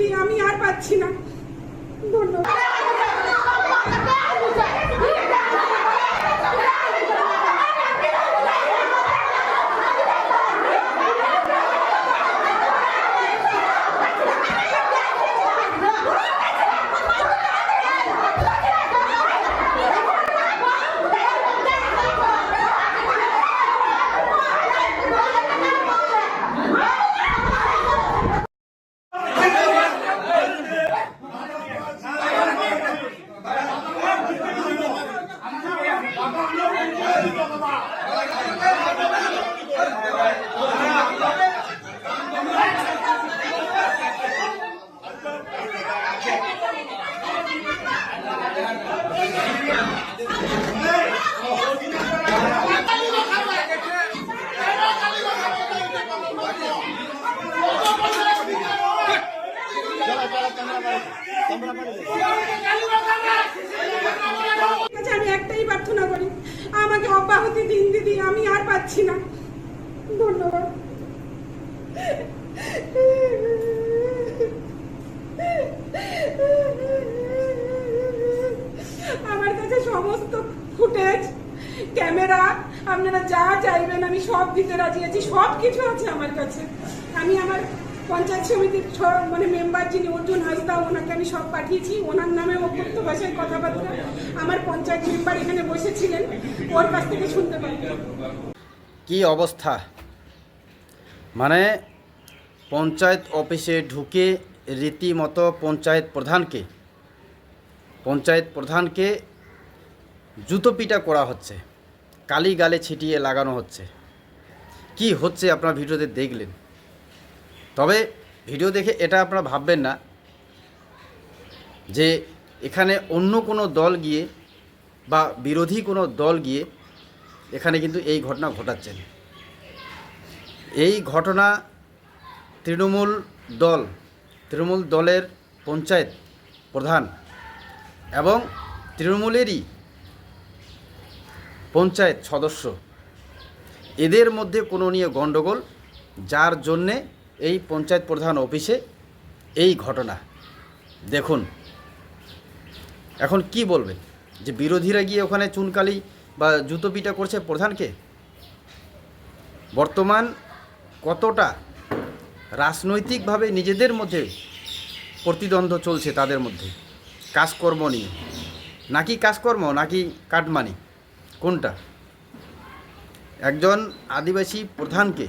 দিদি আমি আর পাচ্ছি না। ধন্যবাদ। পাচ্ছি না। ধন্যবাদ। আমার কাছে সমস্ত ফুটেজ, ক্যামেরা, আপনারা যা চাইবেন, আমি সব দিতে রাজি আছি সব কিছু আছে আমার কাছে। আমি আমার পঞ্চায়েত সমিতির মানে মেম্বার যিনি অর্জুন হাসদা ওনাকে আমি সব পাঠিয়েছি। ওনার নামে ও অভ্যর্থ ভাষায় কথাবার্তা। আমার পঞ্চায়েত মেম্বার এখানে বসেছিলেন। ওর কাছ থেকে শুনতে পাই কি অবস্থা? মানে পঞ্চায়েত অফিসে ঢুকে রীতিমতো পঞ্চায়েত প্রধানকে পঞ্চায়েত প্রধানকে জুতো পিটা করা হচ্ছে, কালি গালে ছিটিয়ে লাগানো হচ্ছে। কি হচ্ছে আপনার ভিডিওতে দেখলেন? তবে ভিডিও দেখে এটা আপনারা ভাববেন না যে এখানে অন্য কোনো দল গিয়ে বা বিরোধী কোনো দল গিয়ে এখানে কিন্তু এই ঘটনা ঘটাচ্ছেন। এই ঘটনা তৃণমূল দল, তৃণমূল দলের পঞ্চায়েত প্রধান এবং তৃণমূলেরই পঞ্চায়েত সদস্য। এদের মধ্যে কোনো নিয়ে গণ্ডগোল, যার জন্যে এই পঞ্চায়েত প্রধান অফিসে এই ঘটনা। দেখুন, এখন কি বলবেন যে বিরোধীরা গিয়ে ওখানে চুনকালি বা জুতো পিটা করছে প্রধানকে? বর্তমান কতটা রাজনৈতিকভাবে নিজেদের মধ্যে প্রতিদ্বন্দ্ব চলছে তাদের মধ্যে? কাজকর্ম নিয়ে। নাকি কাজকর্ম, নাকি কাটমানি? কোনটা? একজন আদিবাসী প্রধানকে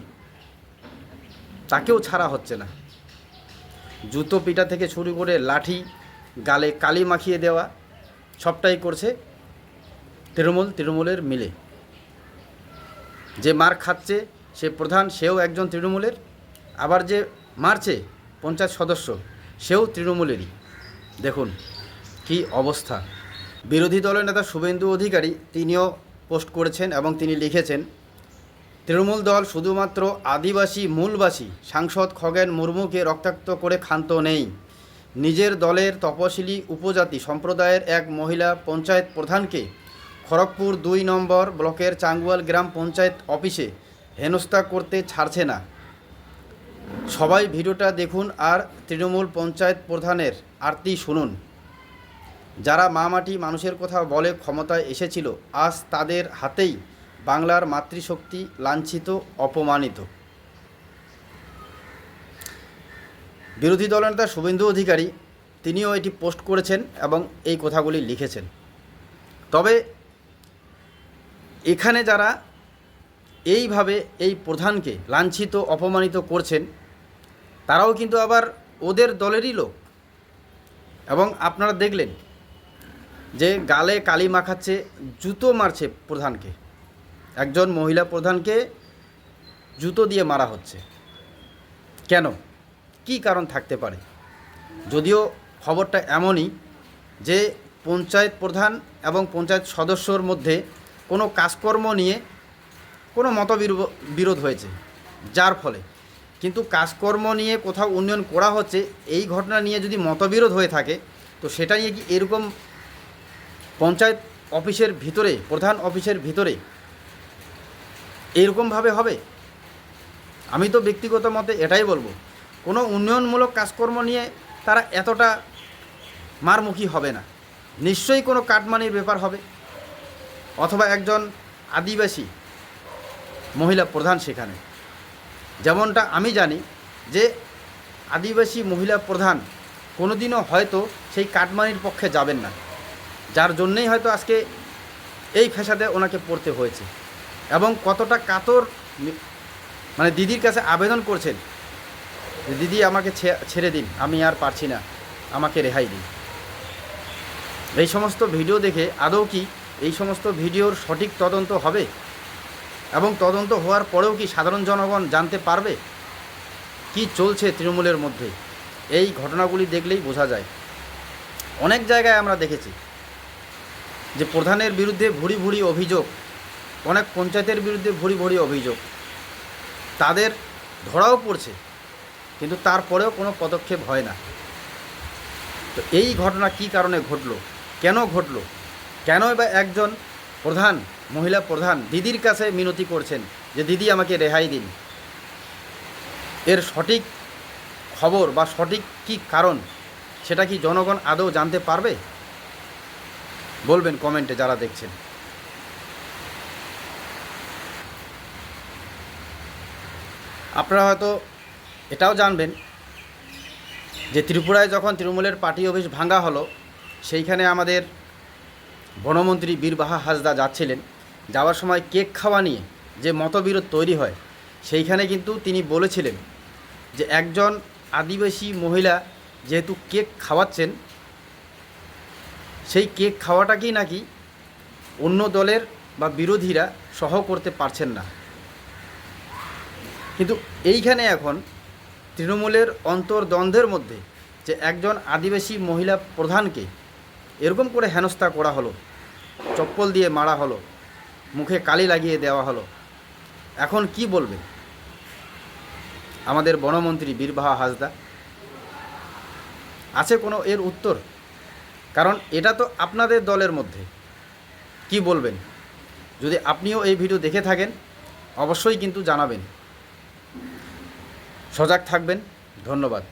তাকেও ছাড়া হচ্ছে না। জুতো পিটা থেকে শুরু করে লাঠি, গালে কালি মাখিয়ে দেওয়া, সবটাই করছে তৃণমূল, তৃণমূলের মিলে। যে মার খাচ্ছে, সে প্রধান, সেও একজন তৃণমূলের। আবার যে মারছে, পঞ্চায়েত সদস্য, সেও তৃণমূলেরই। দেখুন কি অবস্থা। বিরোধী দলের নেতা শুভেন্দু অধিকারী তিনিও পোস্ট করেছেন এবং তিনি লিখেছেন, তৃণমূল দল শুধুমাত্র আদিবাসী, মূলবাসী, সাংসদ খগেন মুর্মুকে রক্তাক্ত করে ক্ষান্ত নেই। নিজের দলের তপশিলি উপজাতি সম্প্রদায়ের এক মহিলা পঞ্চায়েত প্রধানকে খড়গপুর দুই নম্বর ব্লকের চাঙ্গুয়াল গ্রাম পঞ্চায়েত অফিসে হেনস্থা করতে ছাড়ছে না। সবাই ভিডিওটা দেখুন আর তৃণমূল পঞ্চায়েত প্রধানের আরতি শুনুন। যারা মা মাটি মানুষের কথা বলে ক্ষমতায় এসেছিল, আজ তাদের হাতেই বাংলার মাতৃশক্তি লাঞ্ছিত, অপমানিত। বিরোধী দলনেতা শুভেন্দু অধিকারী তিনিও এটি পোস্ট করেছেন এবং এই কথাগুলি লিখেছেন। তবে এখানে যারা এইভাবে এই প্রধানকে লাঞ্ছিত, অপমানিত করছেন, তারাও কিন্তু আবার ওদের দলেরই লোক। এবং আপনারা দেখলেন যে গালে কালি মাখাচ্ছে, জুতো মারছে প্রধানকে। একজন মহিলা প্রধানকে জুতো দিয়ে মারা হচ্ছে। কেন? কি কারণ থাকতে পারে? যদিও খবরটা এমনই যে পঞ্চায়েত প্রধান এবং পঞ্চায়েত সদস্যর মধ্যে কোনো কাজকর্ম নিয়ে কোনো মতবিরো- বিরোধ হয়েছে, যার ফলে। কিন্তু কাজকর্ম নিয়ে কোথাও উন্নয়ন করা হচ্ছে, এই ঘটনা নিয়ে যদি মতবিরোধ হয়ে থাকে, তো সেটা নিয়ে কি এরকম পঞ্চায়েত অফিসের ভিতরে, প্রধান অফিসের ভিতরে এরকমভাবে হবে? আমি তো ব্যক্তিগত মতে এটাই বলব। কোনো উন্নয়নমূলক কাজকর্ম নিয়ে তারা এতটা মারমুখী হবে না। নিশ্চয়ই কোনো কাটমানির ব্যাপার হবে। অথবা একজন আদিবাসী মহিলা প্রধান সেখানে। যেমনটা আমি জানি যে আদিবাসী মহিলা প্রধান কোনোদিনও হয়তো সেই কাটমানির পক্ষে যাবেন না। যার জন্যেই হয়তো আজকে এই ফেসাদে ওনাকে পড়তে হয়েছে এবং কতটা কাতর মানে দিদির কাছে আবেদন করছেন যে, দিদি, আমাকে ছেড়ে দিন, আমি আর পারছি না, আমাকে রেহাই দিন। এই সমস্ত ভিডিও দেখে আদৌ কি এই সমস্ত ভিডিওর সঠিক তদন্ত হবে? এবং তদন্ত হওয়ার পরেও কি সাধারণ জনগণ জানতে পারবে? কি চলছে তৃণমূলের মধ্যে? এই ঘটনাগুলি দেখলেই বোঝা যায়। অনেক জায়গায় আমরা দেখেছি যে প্রধানের বিরুদ্ধে ভুরি ভুরি অভিযোগ, অনেক পঞ্চায়েতের বিরুদ্ধে ভুরি ভুরি অভিযোগ। তাদের ধরাও পড়ছে, কিন্তু তারপরেও কোনো পদক্ষেপ হয় না। তো এই ঘটনা কি কারণে ঘটলো? কেন ঘটলো? কেন বা একজন প্রধান, মহিলা প্রধান দিদির কাছে মিনতি করছেন যে, দিদি, আমাকে রেহাই দিন। এর সঠিক খবর বা সঠিক কি কারণ, সেটা কি জনগণ আদৌ জানতে পারবে? বলবেন কমেন্টে যারা দেখছেন। আপনারা হয়তো এটাও জানবেন যে, ত্রিপুরায় যখন তৃণমূলের পার্টি অফিস ভাঙ্গা হলো, সেইখানে আমাদের বনমন্ত্রী বীরবাহা হাসদা যাচ্ছিলেন। যাওয়ার সময় কেক খাওয়া নিয়ে যে মতবিরোধ তৈরি হয়, সেইখানে কিন্তু তিনি বলেছিলেন যে একজন আদিবাসী মহিলা যেহেতু কেক খাওয়াচ্ছেন, সেই কেক খাওয়াটাকেই নাকি অন্য দলের বা বিরোধীরা সহ করতে পারছেন না। কিন্তু এইখানে এখন তৃণমূলের অন্তর্দ্বন্দ্বের মধ্যে যে একজন আদিবাসী মহিলা প্রধানকে এরকম করে হেনস্থা করা হলো। চপ্পল দিয়ে মারা হলো। মুখে কালি লাগিয়ে দেওয়া হলো। এখন কি বলবে? আমাদের বনমন্ত্রী বীরবাহা হাসদা। আছে কোনো এর উত্তর? কারণ এটা তো আপনাদের দলের মধ্যে। কি বলবেন? যদি আপনিও এই ভিডিও দেখে থাকেন, অবশ্যই কিন্তু জানাবেন। সজাগ থাকবেন। ধন্যবাদ।